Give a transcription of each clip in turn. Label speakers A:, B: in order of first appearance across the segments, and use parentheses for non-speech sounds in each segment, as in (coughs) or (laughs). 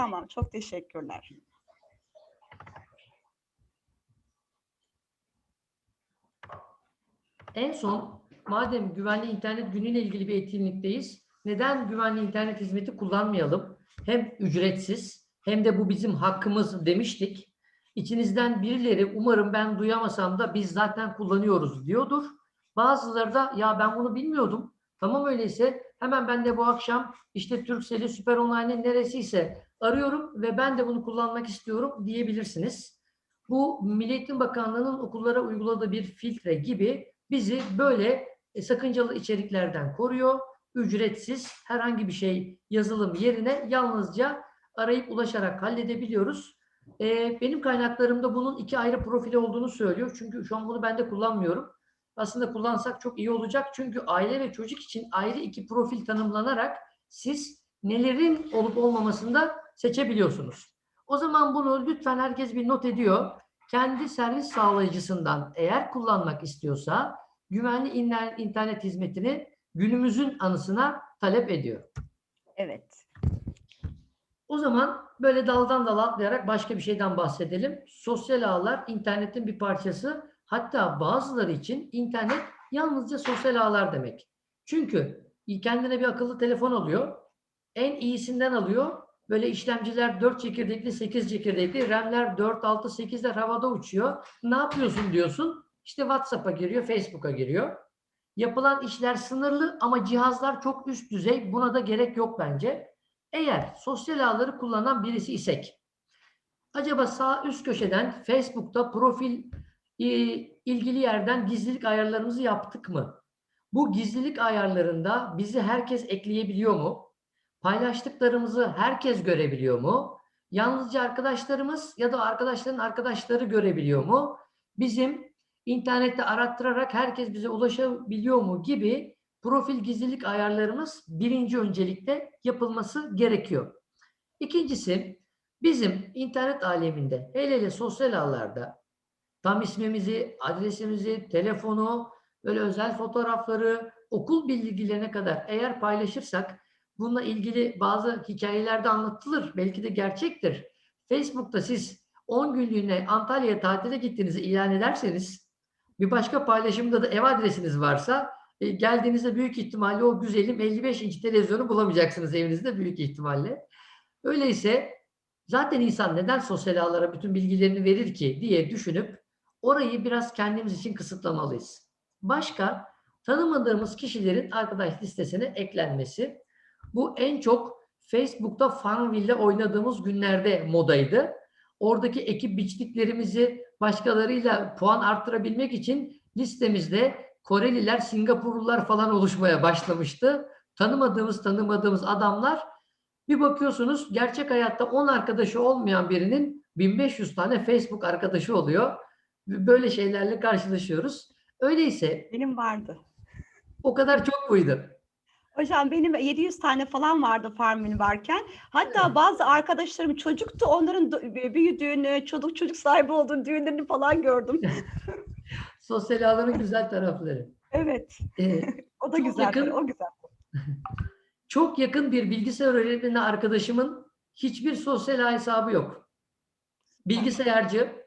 A: Tamam, çok teşekkürler.
B: En son madem güvenli internet günüyle ilgili bir etkinlikteyiz, neden güvenli internet hizmeti kullanmayalım? Hem ücretsiz hem de bu bizim hakkımız demiştik. İçinizden birileri umarım ben duyamasam da biz zaten kullanıyoruz diyordur. Bazıları da ya ben bunu bilmiyordum. Tamam öyleyse hemen ben de bu akşam işte Turkcell'i Süper Online'in neresiyse arıyorum ve ben de bunu kullanmak istiyorum diyebilirsiniz. Bu Milli Eğitim Bakanlığı'nın okullara uyguladığı bir filtre gibi bizi böyle e, sakıncalı içeriklerden koruyor. Ücretsiz herhangi bir şey yazılım yerine yalnızca arayıp ulaşarak halledebiliyoruz. E, benim kaynaklarımda bunun iki ayrı profili olduğunu söylüyor. Çünkü şu an bunu ben de kullanmıyorum. Aslında kullansak çok iyi olacak. Çünkü aile ve çocuk için ayrı iki profil tanımlanarak siz nelerin olup olmamasını da seçebiliyorsunuz. O zaman bunu lütfen herkes bir not ediyor kendi servis sağlayıcısından eğer kullanmak istiyorsa güvenli inter- internet hizmetini günümüzün anısına talep ediyor.
A: Evet.
B: O zaman böyle daldan dala atlayarak başka bir şeyden bahsedelim. Sosyal ağlar internetin bir parçası. Hatta bazıları için internet yalnızca sosyal ağlar demek. Çünkü kendine bir akıllı telefon alıyor. En iyisinden alıyor. Böyle işlemciler 4 çekirdekli, 8 çekirdekli, RAM'ler 4, 6, 8'ler havada uçuyor. Ne yapıyorsun diyorsun? İşte WhatsApp'a giriyor, Facebook'a giriyor. Yapılan işler sınırlı ama cihazlar çok üst düzey. Buna da gerek yok bence. Eğer sosyal ağları kullanan birisi isek, acaba sağ üst köşeden Facebook'ta profil ilgili yerden gizlilik ayarlarımızı yaptık mı? Bu gizlilik ayarlarında bizi herkes ekleyebiliyor mu? Paylaştıklarımızı herkes görebiliyor mu? Yalnızca arkadaşlarımız ya da arkadaşların arkadaşları görebiliyor mu? Bizim internette arattırarak herkes bize ulaşabiliyor mu gibi profil gizlilik ayarlarımız birinci öncelikte yapılması gerekiyor. İkincisi bizim internet aleminde hele hele sosyal ağlarda tam ismimizi, adresimizi, telefonu, böyle özel fotoğrafları, okul bilgilerine kadar eğer paylaşırsak bununla ilgili bazı hikayelerde anlatılır. Belki de gerçektir. Facebook'ta siz 10 günlüğüne Antalya'ya tatile gittiğinizi ilan ederseniz bir başka paylaşımda da ev adresiniz varsa e, geldiğinizde büyük ihtimalle o güzelim 55 inç televizyonu bulamayacaksınız evinizde büyük ihtimalle. Öyleyse zaten insan neden sosyal ağlara bütün bilgilerini verir ki diye düşünüp orayı biraz kendimiz için kısıtlamalıyız. Başka tanımadığımız kişilerin arkadaş listesine eklenmesi. Bu en çok Facebook'ta Farmville'de oynadığımız günlerde modaydı. Oradaki ekip biçtiklerimizi başkalarıyla puan arttırabilmek için listemizde Koreliler, Singapurlular falan oluşmaya başlamıştı. Tanımadığımız tanımadığımız adamlar bir bakıyorsunuz gerçek hayatta 10 arkadaşı olmayan birinin 1500 tane Facebook arkadaşı oluyor. Böyle şeylerle karşılaşıyoruz. Öyleyse
A: Benim vardı.
B: o kadar çok buydu.
A: Hocam benim 700 tane falan vardı Farmville varken. Hatta
B: Evet.
A: bazı arkadaşlarım çocuktu. Onların büyüdüğünü, çocuk çocuk sahibi olduğunu, düğünlerini falan gördüm. (laughs)
B: Sosyal ağların güzel tarafları.
A: Evet.
B: Ee, (laughs)
A: O da güzel.
B: yakın.
A: O güzel. (laughs)
B: çok yakın bir bilgisayar öğretmeni arkadaşımın hiçbir sosyal ağ hesabı yok. Bilgisayarcı,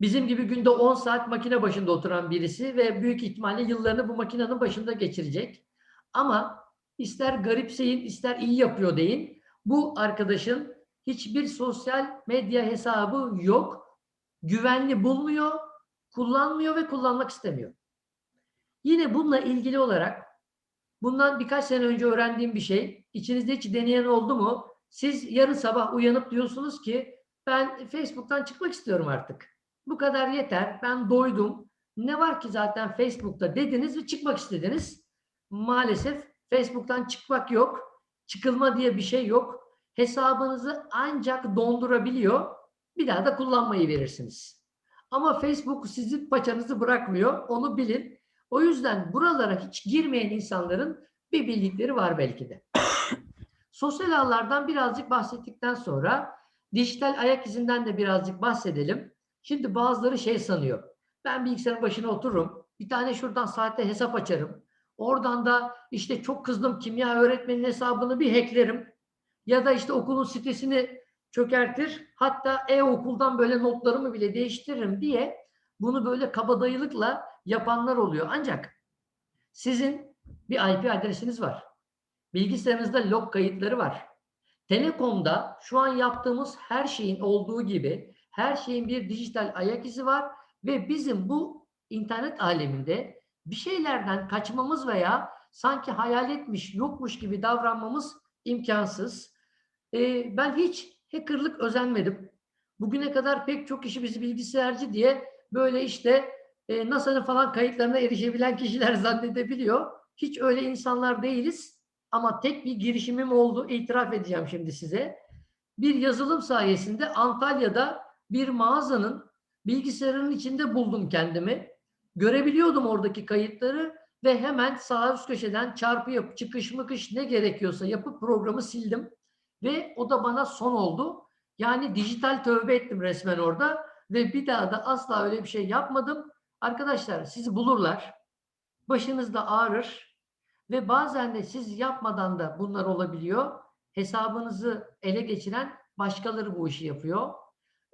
B: bizim gibi günde 10 saat makine başında oturan birisi ve büyük ihtimalle yıllarını bu makinenin başında geçirecek. Ama ister garipseyin, ister iyi yapıyor deyin. Bu arkadaşın hiçbir sosyal medya hesabı yok. Güvenli bulmuyor, kullanmıyor ve kullanmak istemiyor. Yine bununla ilgili olarak bundan birkaç sene önce öğrendiğim bir şey. İçinizde hiç deneyen oldu mu? Siz yarın sabah uyanıp diyorsunuz ki ben Facebook'tan çıkmak istiyorum artık. Bu kadar yeter. Ben doydum. Ne var ki zaten Facebook'ta dediniz ve çıkmak istediniz. Maalesef Facebook'tan çıkmak yok. Çıkılma diye bir şey yok. Hesabınızı ancak dondurabiliyor. Bir daha da kullanmayı verirsiniz. Ama Facebook sizin paçanızı bırakmıyor. Onu bilin. O yüzden buralara hiç girmeyen insanların bir bildikleri var belki de. (coughs) Sosyal ağlardan birazcık bahsettikten sonra dijital ayak izinden de birazcık bahsedelim. Şimdi bazıları şey sanıyor. Ben bilgisayarın başına otururum. Bir tane şuradan saatte hesap açarım. Oradan da işte çok kızdım kimya öğretmenin hesabını bir hacklerim. ya da işte okulun sitesini çökertir. Hatta e-okuldan böyle notlarımı bile değiştiririm diye bunu böyle kabadayılıkla yapanlar oluyor. Ancak sizin bir IP adresiniz var. Bilgisayarınızda log kayıtları var. Telekom'da şu an yaptığımız her şeyin olduğu gibi her şeyin bir dijital ayak izi var ve bizim bu internet aleminde bir şeylerden kaçmamız veya sanki hayal etmiş, yokmuş gibi davranmamız imkansız. Ee, ben hiç hackerlık özenmedim. Bugüne kadar pek çok kişi bizi bilgisayarcı diye böyle işte e, NASA'nın falan kayıtlarına erişebilen kişiler (laughs) zannedebiliyor. Hiç öyle insanlar değiliz. Ama tek bir girişimim oldu. İtiraf edeceğim şimdi size. Bir yazılım sayesinde Antalya'da bir mağazanın bilgisayarının içinde buldum kendimi. Görebiliyordum oradaki kayıtları ve hemen sağ üst köşeden çarpı yapıp çıkış mıkış ne gerekiyorsa yapıp programı sildim. Ve o da bana son oldu. Yani dijital tövbe ettim resmen orada ve bir daha da asla öyle bir şey yapmadım. Arkadaşlar sizi bulurlar. Başınızda ağrır ve bazen de siz yapmadan da bunlar olabiliyor. Hesabınızı ele geçiren başkaları bu işi yapıyor.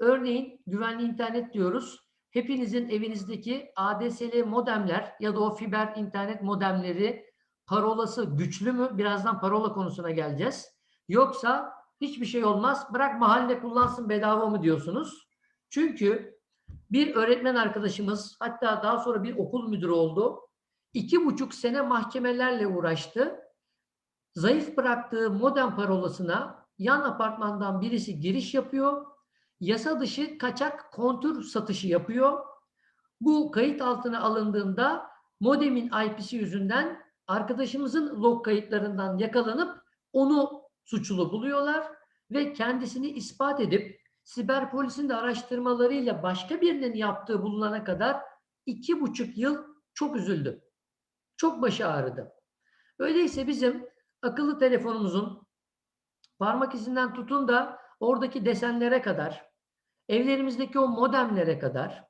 B: Örneğin güvenli internet diyoruz. Hepinizin evinizdeki ADSL modemler ya da o fiber internet modemleri parolası güçlü mü? Birazdan parola konusuna geleceğiz. Yoksa hiçbir şey olmaz. Bırak mahalle kullansın bedava mı diyorsunuz? Çünkü bir öğretmen arkadaşımız hatta daha sonra bir okul müdürü oldu. İki buçuk sene mahkemelerle uğraştı. Zayıf bıraktığı modem parolasına yan apartmandan birisi giriş yapıyor. Yasa dışı kaçak kontür satışı yapıyor. Bu kayıt altına alındığında modemin IP'si yüzünden arkadaşımızın log kayıtlarından yakalanıp onu suçlu buluyorlar ve kendisini ispat edip siber polisin de araştırmalarıyla başka birinin yaptığı bulunana kadar iki buçuk yıl çok üzüldü. Çok başı ağrıdı. Öyleyse bizim akıllı telefonumuzun parmak izinden tutun da oradaki desenlere kadar, evlerimizdeki o modemlere kadar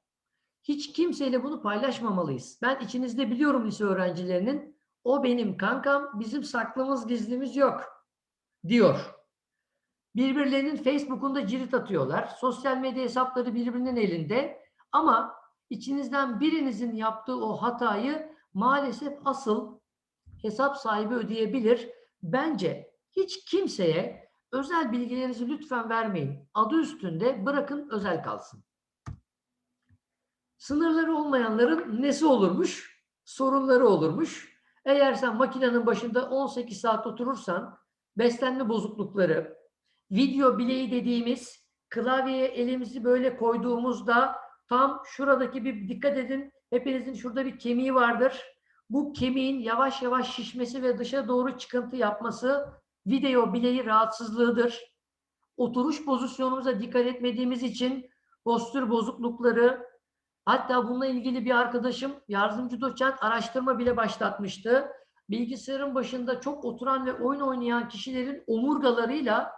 B: hiç kimseyle bunu paylaşmamalıyız. Ben içinizde biliyorum lise öğrencilerinin o benim kankam, bizim saklımız gizlimiz yok diyor. Birbirlerinin Facebook'unda cirit atıyorlar. Sosyal medya hesapları birbirinin elinde. Ama içinizden birinizin yaptığı o hatayı maalesef asıl hesap sahibi ödeyebilir. Bence hiç kimseye özel bilgilerinizi lütfen vermeyin. Adı üstünde bırakın özel kalsın. Sınırları olmayanların nesi olurmuş? Sorunları olurmuş. Eğer sen makinenin başında 18 saat oturursan beslenme bozuklukları, video bileği dediğimiz klavyeye elimizi böyle koyduğumuzda tam şuradaki bir dikkat edin hepinizin şurada bir kemiği vardır. Bu kemiğin yavaş yavaş şişmesi ve dışa doğru çıkıntı yapması video bileği rahatsızlığıdır. Oturuş pozisyonumuza dikkat etmediğimiz için postür bozuklukları hatta bununla ilgili bir arkadaşım yardımcı doçent araştırma bile başlatmıştı. Bilgisayarın başında çok oturan ve oyun oynayan kişilerin omurgalarıyla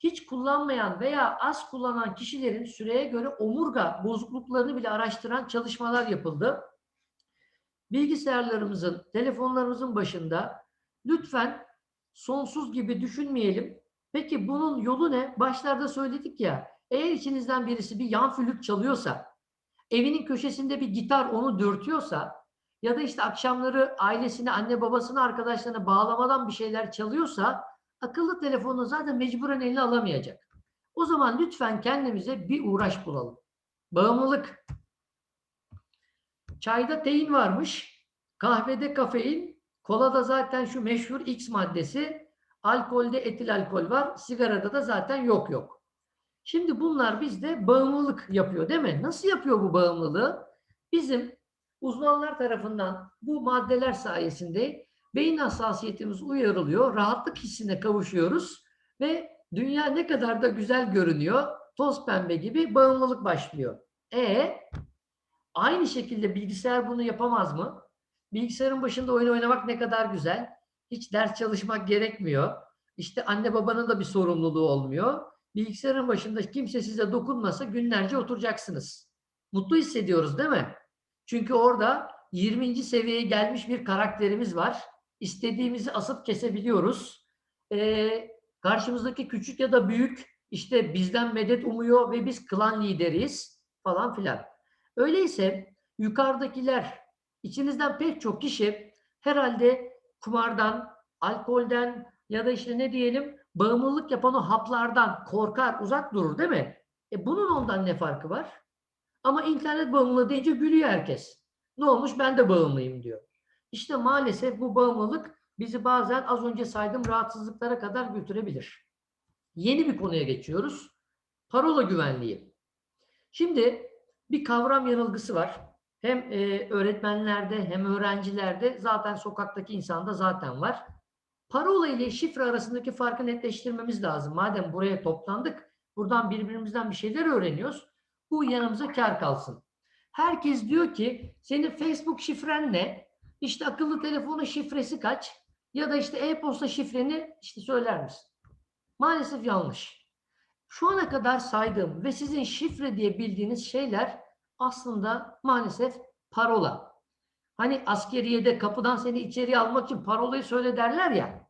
B: hiç kullanmayan veya az kullanan kişilerin süreye göre omurga bozukluklarını bile araştıran çalışmalar yapıldı. Bilgisayarlarımızın, telefonlarımızın başında lütfen sonsuz gibi düşünmeyelim. Peki bunun yolu ne? Başlarda söyledik ya, eğer içinizden birisi bir yan flüt çalıyorsa, evinin köşesinde bir gitar onu dürtüyorsa ya da işte akşamları ailesine, anne babasını, arkadaşlarına bağlamadan bir şeyler çalıyorsa akıllı telefonu zaten mecburen eline alamayacak. O zaman lütfen kendimize bir uğraş bulalım. Bağımlılık. Çayda tein varmış, kahvede kafein, kolada zaten şu meşhur X maddesi, alkolde etil alkol var, sigarada da zaten yok yok. Şimdi bunlar bizde bağımlılık yapıyor değil mi? Nasıl yapıyor bu bağımlılığı? Bizim uzmanlar tarafından bu maddeler sayesinde beyin hassasiyetimiz uyarılıyor, rahatlık hissine kavuşuyoruz ve dünya ne kadar da güzel görünüyor, toz pembe gibi bağımlılık başlıyor. E aynı şekilde bilgisayar bunu yapamaz mı? Bilgisayarın başında oyun oynamak ne kadar güzel. Hiç ders çalışmak gerekmiyor. İşte anne babanın da bir sorumluluğu olmuyor. Bilgisayarın başında kimse size dokunmasa günlerce oturacaksınız. Mutlu hissediyoruz değil mi? Çünkü orada 20. seviyeye gelmiş bir karakterimiz var. İstediğimizi asıp kesebiliyoruz. Ee, Karşımızdaki küçük ya da büyük işte bizden medet umuyor ve biz klan lideriyiz falan filan. Öyleyse yukarıdakiler içinizden pek çok kişi herhalde kumardan, alkolden ya da işte ne diyelim bağımlılık yapan o haplardan korkar, uzak durur değil mi? E bunun ondan ne farkı var? Ama internet bağımlılığı deyince gülüyor herkes. Ne olmuş ben de bağımlıyım diyor. İşte maalesef bu bağımlılık bizi bazen az önce saydığım rahatsızlıklara kadar götürebilir. Yeni bir konuya geçiyoruz. Parola güvenliği. Şimdi bir kavram yanılgısı var. Hem e, öğretmenlerde hem öğrencilerde zaten sokaktaki insanda zaten var. Parola ile şifre arasındaki farkı netleştirmemiz lazım. Madem buraya toplandık, buradan birbirimizden bir şeyler öğreniyoruz. Bu yanımıza kar kalsın. Herkes diyor ki senin Facebook şifren ne? İşte akıllı telefonun şifresi kaç? Ya da işte e-posta şifreni işte söyler misin? Maalesef yanlış. Şu ana kadar saydığım ve sizin şifre diye bildiğiniz şeyler aslında maalesef parola. Hani askeriyede kapıdan seni içeriye almak için parolayı söyle derler ya.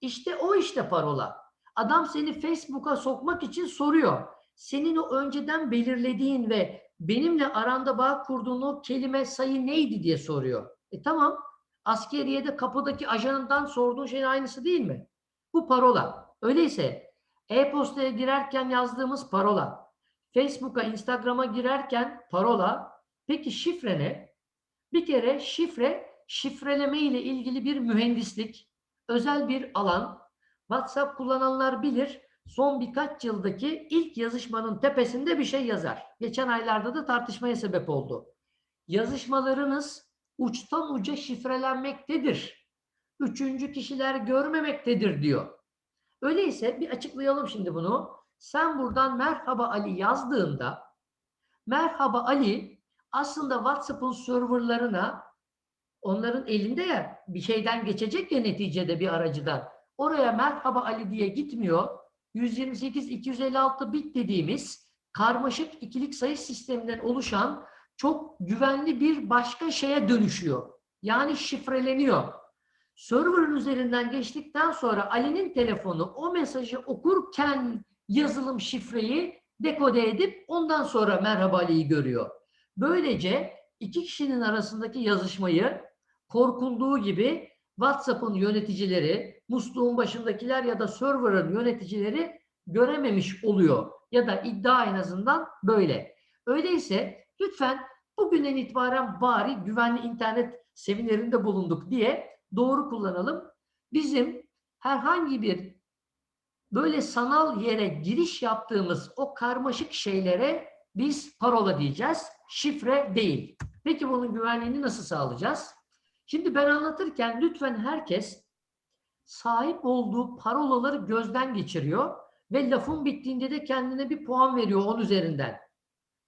B: İşte o işte parola. Adam seni Facebook'a sokmak için soruyor. Senin o önceden belirlediğin ve benimle aranda bağ kurduğun o kelime sayı neydi diye soruyor. E tamam. Askeriyede kapıdaki ajanından sorduğun şeyin aynısı değil mi? Bu parola. Öyleyse e-postaya girerken yazdığımız parola, Facebook'a, Instagram'a girerken parola, peki şifre ne? Bir kere şifre, şifreleme ile ilgili bir mühendislik, özel bir alan. WhatsApp kullananlar bilir, son birkaç yıldaki ilk yazışmanın tepesinde bir şey yazar. Geçen aylarda da tartışmaya sebep oldu. Yazışmalarınız uçtan uca şifrelenmektedir. Üçüncü kişiler görmemektedir diyor. Öyleyse bir açıklayalım şimdi bunu. Sen buradan merhaba Ali yazdığında merhaba Ali aslında WhatsApp'ın serverlarına onların elinde ya bir şeyden geçecek ya neticede bir aracıdan. Oraya merhaba Ali diye gitmiyor. 128 256 bit dediğimiz karmaşık ikilik sayı sisteminden oluşan çok güvenli bir başka şeye dönüşüyor. Yani şifreleniyor. Server'ın üzerinden geçtikten sonra Ali'nin telefonu o mesajı okurken yazılım şifreyi dekode edip ondan sonra merhaba Ali'yi görüyor. Böylece iki kişinin arasındaki yazışmayı korkulduğu gibi WhatsApp'ın yöneticileri, musluğun başındakiler ya da server'ın yöneticileri görememiş oluyor. Ya da iddia en azından böyle. Öyleyse lütfen bugünden itibaren bari güvenli internet seminerinde bulunduk diye doğru kullanalım. Bizim herhangi bir böyle sanal yere giriş yaptığımız o karmaşık şeylere biz parola diyeceğiz. Şifre değil. Peki bunun güvenliğini nasıl sağlayacağız? Şimdi ben anlatırken lütfen herkes sahip olduğu parolaları gözden geçiriyor ve lafın bittiğinde de kendine bir puan veriyor 10 üzerinden.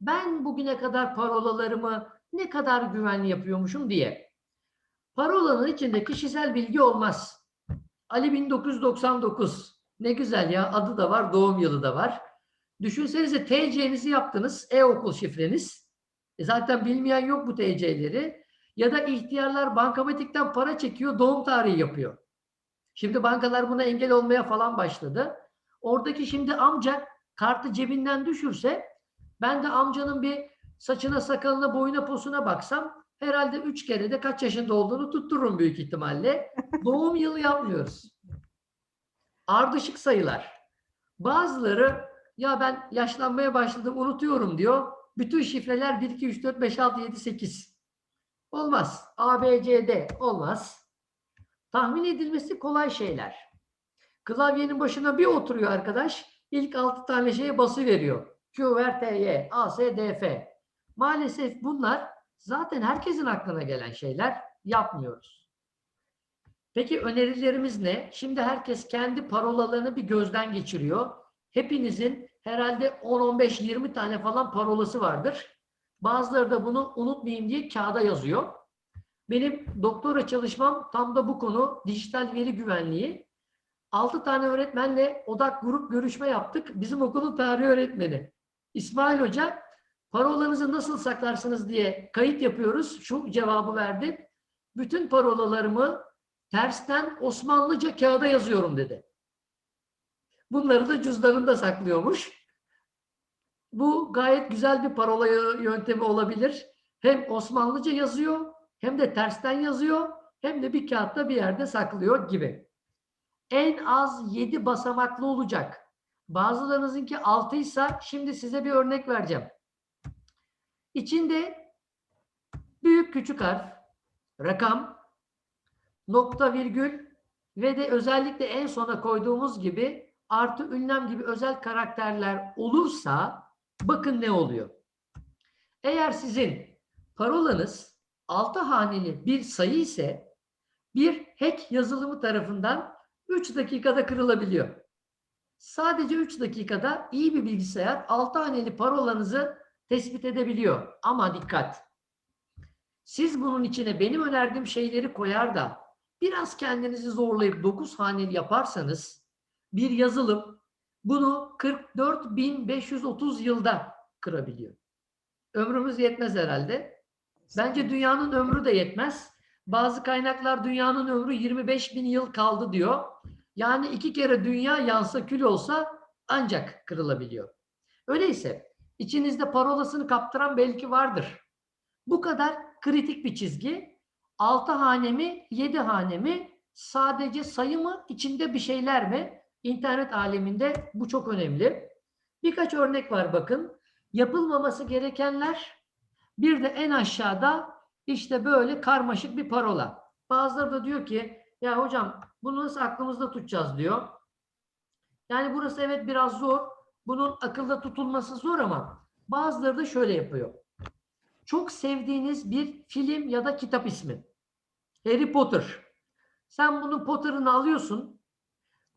B: Ben bugüne kadar parolalarımı ne kadar güvenli yapıyormuşum diye. Parolanın içinde kişisel bilgi olmaz. Ali 1999. Ne güzel ya adı da var, doğum yılı da var. Düşünsenize TC'nizi yaptınız, e-okul şifreniz. E zaten bilmeyen yok bu TC'leri. Ya da ihtiyarlar bankamatikten para çekiyor, doğum tarihi yapıyor. Şimdi bankalar buna engel olmaya falan başladı. Oradaki şimdi amca kartı cebinden düşürse ben de amcanın bir saçına, sakalına, boyuna, posuna baksam herhalde üç kere de kaç yaşında olduğunu tuttururum büyük ihtimalle. Doğum yılı yapmıyoruz. Ardışık sayılar. Bazıları ya ben yaşlanmaya başladım unutuyorum diyor. Bütün şifreler 1, 2, 3, 4, 5, 6, 7, 8. Olmaz. A, B, C, D olmaz. Tahmin edilmesi kolay şeyler. Klavyenin başına bir oturuyor arkadaş. İlk 6 tane şeye bası veriyor. Q, R, T, Y, A, S, D, F. Maalesef bunlar zaten herkesin aklına gelen şeyler yapmıyoruz. Peki önerilerimiz ne? Şimdi herkes kendi parolalarını bir gözden geçiriyor. Hepinizin herhalde 10-15-20 tane falan parolası vardır. Bazıları da bunu unutmayayım diye kağıda yazıyor. Benim doktora çalışmam tam da bu konu dijital veri güvenliği. 6 tane öğretmenle odak grup görüşme yaptık. Bizim okulun tarih öğretmeni. İsmail Hoca parolanızı nasıl saklarsınız diye kayıt yapıyoruz. Şu cevabı verdi. Bütün parolalarımı tersten Osmanlıca kağıda yazıyorum dedi. Bunları da cüzdanında saklıyormuş. Bu gayet güzel bir parola yö- yöntemi olabilir. Hem Osmanlıca yazıyor, hem de tersten yazıyor, hem de bir kağıtta bir yerde saklıyor gibi. En az 7 basamaklı olacak. Bazılarınızınki 6 ise şimdi size bir örnek vereceğim. İçinde büyük küçük harf, rakam, nokta virgül ve de özellikle en sona koyduğumuz gibi artı ünlem gibi özel karakterler olursa bakın ne oluyor. Eğer sizin parolanız 6 haneli bir sayı ise bir hack yazılımı tarafından 3 dakikada kırılabiliyor. Sadece 3 dakikada iyi bir bilgisayar 6 haneli parolanızı tespit edebiliyor. Ama dikkat! Siz bunun içine benim önerdiğim şeyleri koyar da biraz kendinizi zorlayıp 9 haneli yaparsanız bir yazılım bunu 44.530 yılda kırabiliyor. Ömrümüz yetmez herhalde. Bence dünyanın ömrü de yetmez. Bazı kaynaklar dünyanın ömrü 25 bin yıl kaldı diyor. Yani iki kere dünya yansa kül olsa ancak kırılabiliyor. Öyleyse içinizde parolasını kaptıran belki vardır. Bu kadar kritik bir çizgi. 6 hane mi, 7 hane mi, sadece sayı mı, içinde bir şeyler mi? İnternet aleminde bu çok önemli. Birkaç örnek var bakın. Yapılmaması gerekenler bir de en aşağıda işte böyle karmaşık bir parola. Bazıları da diyor ki ya hocam bunu nasıl aklımızda tutacağız diyor. Yani burası evet biraz zor. Bunun akılda tutulması zor ama bazıları da şöyle yapıyor. Çok sevdiğiniz bir film ya da kitap ismi. Harry Potter. Sen bunun Potter'ını alıyorsun.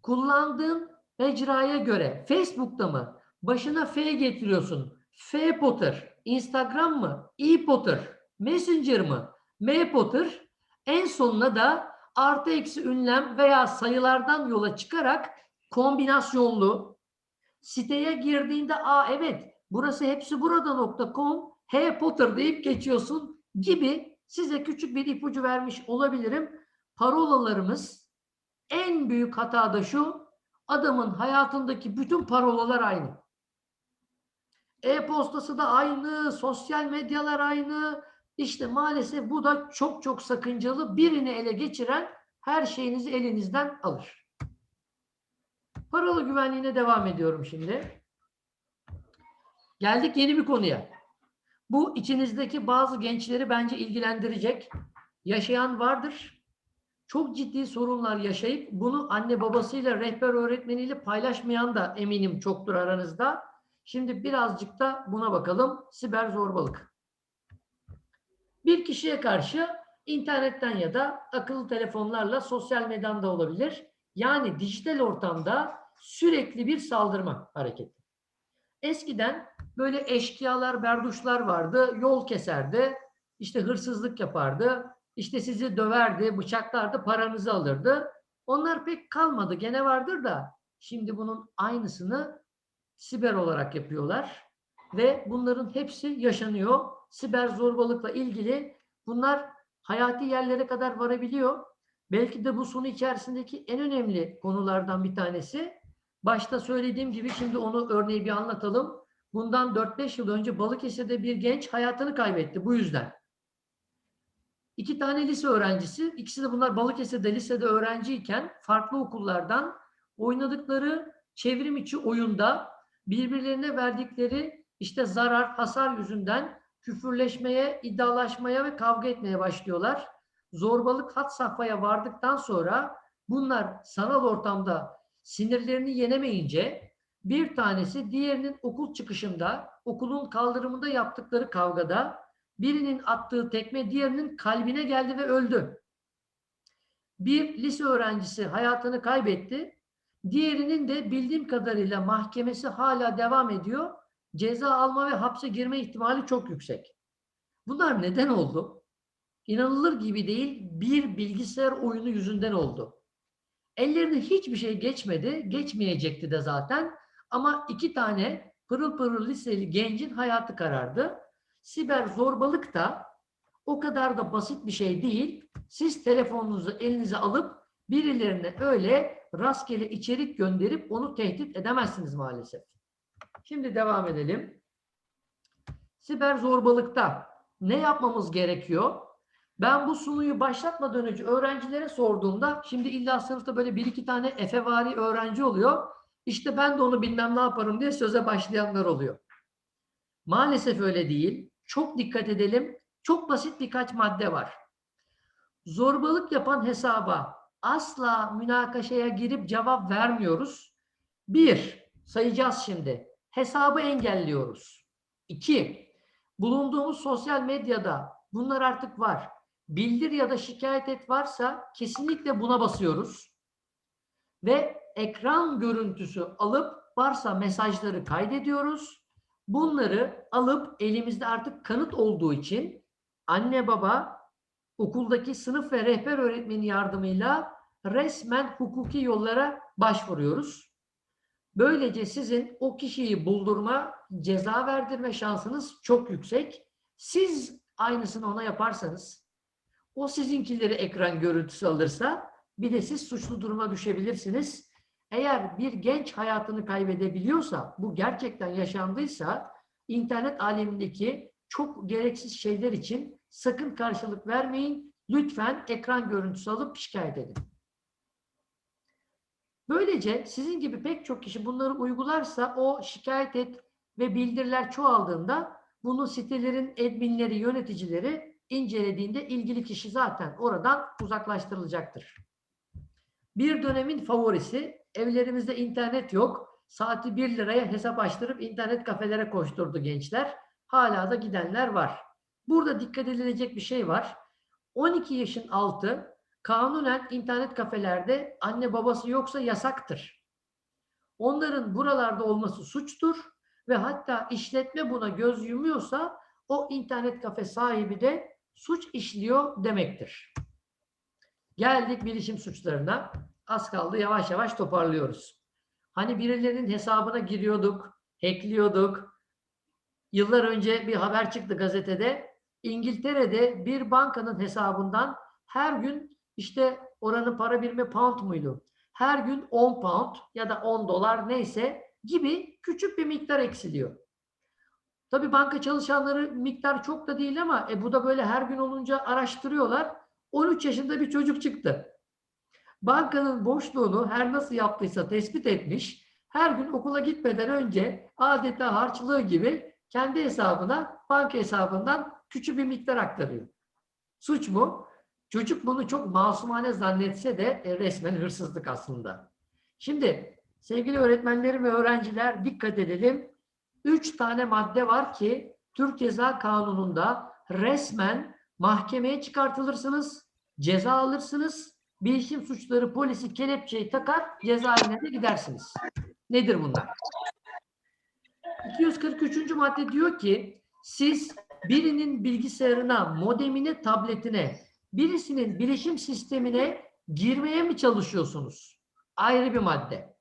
B: Kullandığın mecraya göre Facebook'ta mı? Başına F getiriyorsun. F Potter. Instagram mı? E Potter. Messenger mı? M Potter. En sonuna da artı eksi ünlem veya sayılardan yola çıkarak kombinasyonlu siteye girdiğinde a evet burası hepsi burada.com H Potter deyip geçiyorsun gibi size küçük bir ipucu vermiş olabilirim. Parolalarımız en büyük hata da şu adamın hayatındaki bütün parolalar aynı. E-postası da aynı, sosyal medyalar aynı. İşte maalesef bu da çok çok sakıncalı. Birini ele geçiren her şeyinizi elinizden alır. Parola güvenliğine devam ediyorum şimdi. Geldik yeni bir konuya. Bu içinizdeki bazı gençleri bence ilgilendirecek. Yaşayan vardır. Çok ciddi sorunlar yaşayıp bunu anne babasıyla, rehber öğretmeniyle paylaşmayan da eminim çoktur aranızda. Şimdi birazcık da buna bakalım. Siber zorbalık. Bir kişiye karşı internetten ya da akıllı telefonlarla sosyal medyadan da olabilir. Yani dijital ortamda sürekli bir saldırma hareketi. Eskiden böyle eşkıyalar, berduşlar vardı. Yol keserdi. işte hırsızlık yapardı. işte sizi döverdi, bıçaklardı, paranızı alırdı. Onlar pek kalmadı. Gene vardır da şimdi bunun aynısını siber olarak yapıyorlar. Ve bunların hepsi yaşanıyor. Siber zorbalıkla ilgili bunlar hayati yerlere kadar varabiliyor. Belki de bu sonu içerisindeki en önemli konulardan bir tanesi. Başta söylediğim gibi şimdi onu örneği bir anlatalım. Bundan 4-5 yıl önce Balıkesir'de bir genç hayatını kaybetti bu yüzden. İki tane lise öğrencisi, ikisi de bunlar Balıkesir'de lisede öğrenciyken farklı okullardan oynadıkları çevrim içi oyunda birbirlerine verdikleri işte zarar, hasar yüzünden küfürleşmeye, iddialaşmaya ve kavga etmeye başlıyorlar. Zorbalık hat safhaya vardıktan sonra bunlar sanal ortamda sinirlerini yenemeyince bir tanesi diğerinin okul çıkışında, okulun kaldırımında yaptıkları kavgada birinin attığı tekme diğerinin kalbine geldi ve öldü. Bir lise öğrencisi hayatını kaybetti. Diğerinin de bildiğim kadarıyla mahkemesi hala devam ediyor. Ceza alma ve hapse girme ihtimali çok yüksek. Bunlar neden oldu? İnanılır gibi değil bir bilgisayar oyunu yüzünden oldu. Ellerine hiçbir şey geçmedi, geçmeyecekti de zaten. Ama iki tane pırıl pırıl liseli gencin hayatı karardı. Siber zorbalık da o kadar da basit bir şey değil. Siz telefonunuzu elinize alıp birilerine öyle rastgele içerik gönderip onu tehdit edemezsiniz maalesef. Şimdi devam edelim. Siber zorbalıkta ne yapmamız gerekiyor? Ben bu sunuyu başlatmadan önce öğrencilere sorduğumda şimdi illa sınıfta böyle bir iki tane efevari öğrenci oluyor. İşte ben de onu bilmem ne yaparım diye söze başlayanlar oluyor. Maalesef öyle değil. Çok dikkat edelim. Çok basit birkaç madde var. Zorbalık yapan hesaba asla münakaşaya girip cevap vermiyoruz. Bir, sayacağız şimdi. Hesabı engelliyoruz. İki, bulunduğumuz sosyal medyada bunlar artık var. Bildir ya da şikayet et varsa kesinlikle buna basıyoruz. Ve ekran görüntüsü alıp varsa mesajları kaydediyoruz. Bunları alıp elimizde artık kanıt olduğu için anne baba okuldaki sınıf ve rehber öğretmeni yardımıyla resmen hukuki yollara başvuruyoruz. Böylece sizin o kişiyi buldurma, ceza verdirme şansınız çok yüksek. Siz aynısını ona yaparsanız, o sizinkileri ekran görüntüsü alırsa bir de siz suçlu duruma düşebilirsiniz. Eğer bir genç hayatını kaybedebiliyorsa, bu gerçekten yaşandıysa, internet alemindeki çok gereksiz şeyler için sakın karşılık vermeyin. Lütfen ekran görüntüsü alıp şikayet edin. Böylece sizin gibi pek çok kişi bunları uygularsa o şikayet et ve bildiriler çoğaldığında bunu sitelerin adminleri, yöneticileri incelediğinde ilgili kişi zaten oradan uzaklaştırılacaktır. Bir dönemin favorisi evlerimizde internet yok. Saati 1 liraya hesap açtırıp internet kafelere koşturdu gençler. Hala da gidenler var. Burada dikkat edilecek bir şey var. 12 yaşın altı kanunen internet kafelerde anne babası yoksa yasaktır. Onların buralarda olması suçtur ve hatta işletme buna göz yumuyorsa o internet kafe sahibi de suç işliyor demektir. Geldik bilişim suçlarına. Az kaldı yavaş yavaş toparlıyoruz. Hani birilerinin hesabına giriyorduk, hackliyorduk. Yıllar önce bir haber çıktı gazetede. İngiltere'de bir bankanın hesabından her gün işte oranın para birimi pound muydu? Her gün 10 pound ya da 10 dolar neyse gibi küçük bir miktar eksiliyor. Tabii banka çalışanları miktar çok da değil ama e, bu da böyle her gün olunca araştırıyorlar. 13 yaşında bir çocuk çıktı. Bankanın boşluğunu her nasıl yaptıysa tespit etmiş. Her gün okula gitmeden önce adeta harçlığı gibi kendi hesabına, banka hesabından küçük bir miktar aktarıyor. Suç mu? Çocuk bunu çok masumane zannetse de e, resmen hırsızlık aslında. Şimdi sevgili öğretmenlerim ve öğrenciler dikkat edelim. Üç tane madde var ki Türk Ceza Kanunu'nda resmen mahkemeye çıkartılırsınız, ceza alırsınız, bilişim suçları polisi kelepçeyi takar, cezaevine de gidersiniz. Nedir bunlar? 243. madde diyor ki siz birinin bilgisayarına, modemine, tabletine, birisinin bilişim sistemine girmeye mi çalışıyorsunuz? Ayrı bir madde.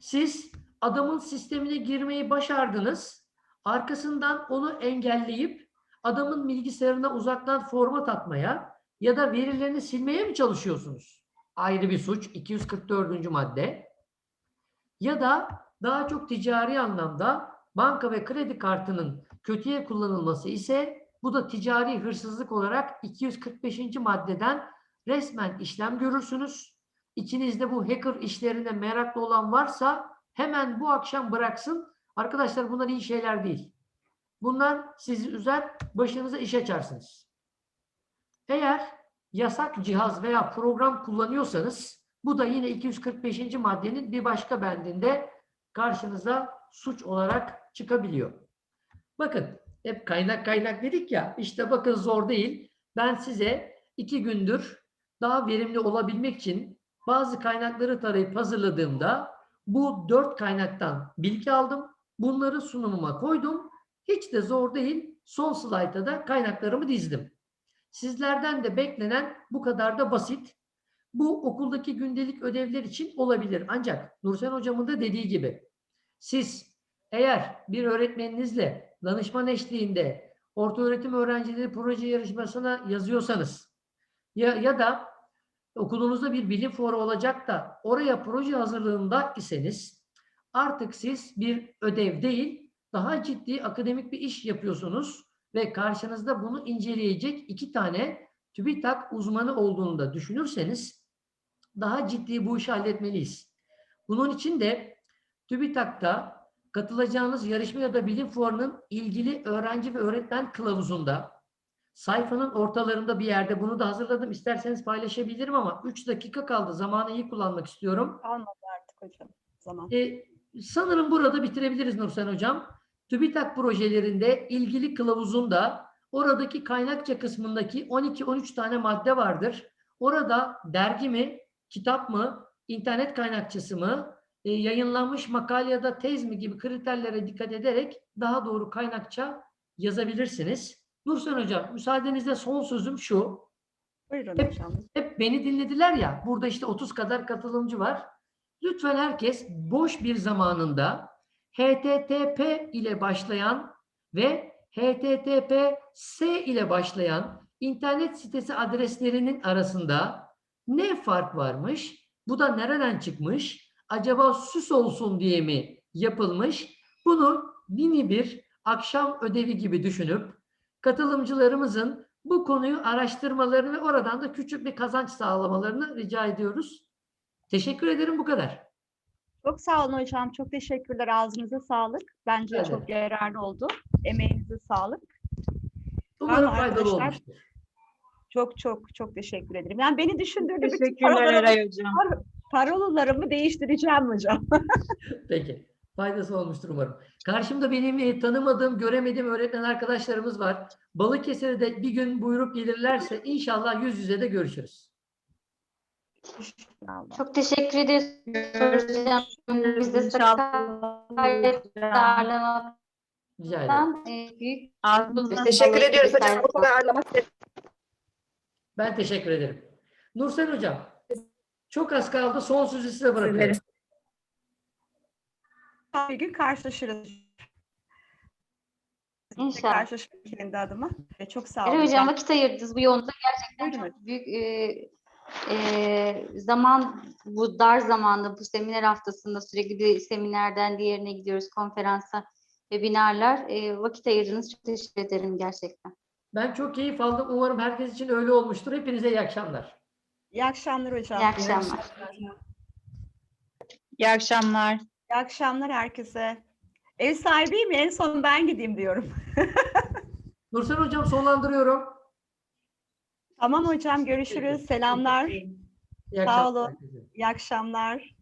B: Siz adamın sistemine girmeyi başardınız. Arkasından onu engelleyip adamın bilgisayarına uzaktan format atmaya ya da verilerini silmeye mi çalışıyorsunuz? Ayrı bir suç. 244. madde. Ya da daha çok ticari anlamda banka ve kredi kartının kötüye kullanılması ise bu da ticari hırsızlık olarak 245. maddeden resmen işlem görürsünüz. İçinizde bu hacker işlerine meraklı olan varsa hemen bu akşam bıraksın. Arkadaşlar bunlar iyi şeyler değil. Bunlar sizi üzer, başınıza iş açarsınız. Eğer yasak cihaz veya program kullanıyorsanız bu da yine 245. maddenin bir başka bendinde karşınıza suç olarak çıkabiliyor. Bakın hep kaynak kaynak dedik ya işte bakın zor değil. Ben size iki gündür daha verimli olabilmek için bazı kaynakları tarayıp hazırladığımda bu dört kaynaktan bilgi aldım. Bunları sunumuma koydum. Hiç de zor değil. Son slayta da kaynaklarımı dizdim. Sizlerden de beklenen bu kadar da basit. Bu okuldaki gündelik ödevler için olabilir. Ancak Nursen hocamın da dediği gibi siz eğer bir öğretmeninizle danışman eşliğinde orta öğretim öğrencileri proje yarışmasına yazıyorsanız ya, ya da okulunuzda bir bilim fuarı olacak da oraya proje hazırlığında iseniz artık siz bir ödev değil daha ciddi akademik bir iş yapıyorsunuz ve karşınızda bunu inceleyecek iki tane TÜBİTAK uzmanı olduğunu da düşünürseniz daha ciddi bu işi halletmeliyiz. Bunun için de TÜBİTAK'ta katılacağınız yarışma ya da bilim fuarının ilgili öğrenci ve öğretmen kılavuzunda sayfanın ortalarında bir yerde bunu da hazırladım. İsterseniz paylaşabilirim ama 3 dakika kaldı. Zamanı iyi kullanmak istiyorum.
A: Kalmadı artık hocam. Zaman.
B: E, sanırım burada bitirebiliriz Nursen Hocam. TÜBİTAK projelerinde ilgili kılavuzunda oradaki kaynakça kısmındaki 12-13 tane madde vardır. Orada dergi mi, kitap mı, internet kaynakçası mı, e, yayınlanmış makale ya da tez mi gibi kriterlere dikkat ederek daha doğru kaynakça yazabilirsiniz. Nursen Hocam müsaadenizle son sözüm şu.
A: Buyurun
B: Hep-
A: hocam.
B: Hep beni dinlediler ya. Burada işte 30 kadar katılımcı var. Lütfen herkes boş bir zamanında HTTP ile başlayan ve HTTPS ile başlayan internet sitesi adreslerinin arasında ne fark varmış? Bu da nereden çıkmış? Acaba süs olsun diye mi yapılmış? Bunu mini bir akşam ödevi gibi düşünüp katılımcılarımızın bu konuyu araştırmalarını ve oradan da küçük bir kazanç sağlamalarını rica ediyoruz. Teşekkür ederim bu kadar.
A: Çok sağ olun hocam. Çok teşekkürler. Ağzınıza sağlık. Bence
B: Evet.
A: çok yararlı oldu. Emeğinize sağlık.
B: Umarım faydalı olmuştur.
A: Çok çok çok teşekkür ederim. Yani beni düşündürdü.
C: Teşekkürler Eray Hocam.
A: parolalarımı değiştireceğim hocam. (laughs)
B: Peki. Faydası olmuştur umarım. Karşımda benim e, tanımadığım, göremediğim öğretmen arkadaşlarımız var. Balıkesir'e de bir gün buyurup gelirlerse inşallah yüz yüze de görüşürüz.
D: Çok teşekkür ederiz hocam. Bizde Sakarya'da ağırlamaktan
B: Rica ederim.
D: e, büyük
C: Ağzınıza
E: Teşekkür ediyoruz hocam.
D: yeterli.
E: Okul ağırlamak
B: Ben teşekkür ederim. Nursel Hocam, çok az kaldı. Son sözü size bırakıyorum.
A: Bir gün karşılaşırız.
D: İnşallah.
A: Karşılaşmak kendi adıma. Çok sağ olun.
D: Eray hocam vakit ayırdınız bu yolda gerçekten
A: Buyurun
D: çok büyük e, e, zaman bu dar zamanda bu seminer haftasında sürekli bir seminerden diğerine gidiyoruz konferansa webinarlar e, vakit ayırdınız çok teşekkür ederim gerçekten.
B: Ben çok keyif aldım. Umarım herkes için öyle olmuştur. Hepinize iyi akşamlar.
A: İyi akşamlar hocam.
D: İyi akşamlar.
C: İyi akşamlar.
A: İyi akşamlar herkese. Ev sahibiyim ya, en son ben gideyim diyorum. (laughs)
B: Nursel Hocam sonlandırıyorum.
A: Tamam hocam görüşürüz. Selamlar.
B: İyi
A: Sağ olun. İyi akşamlar.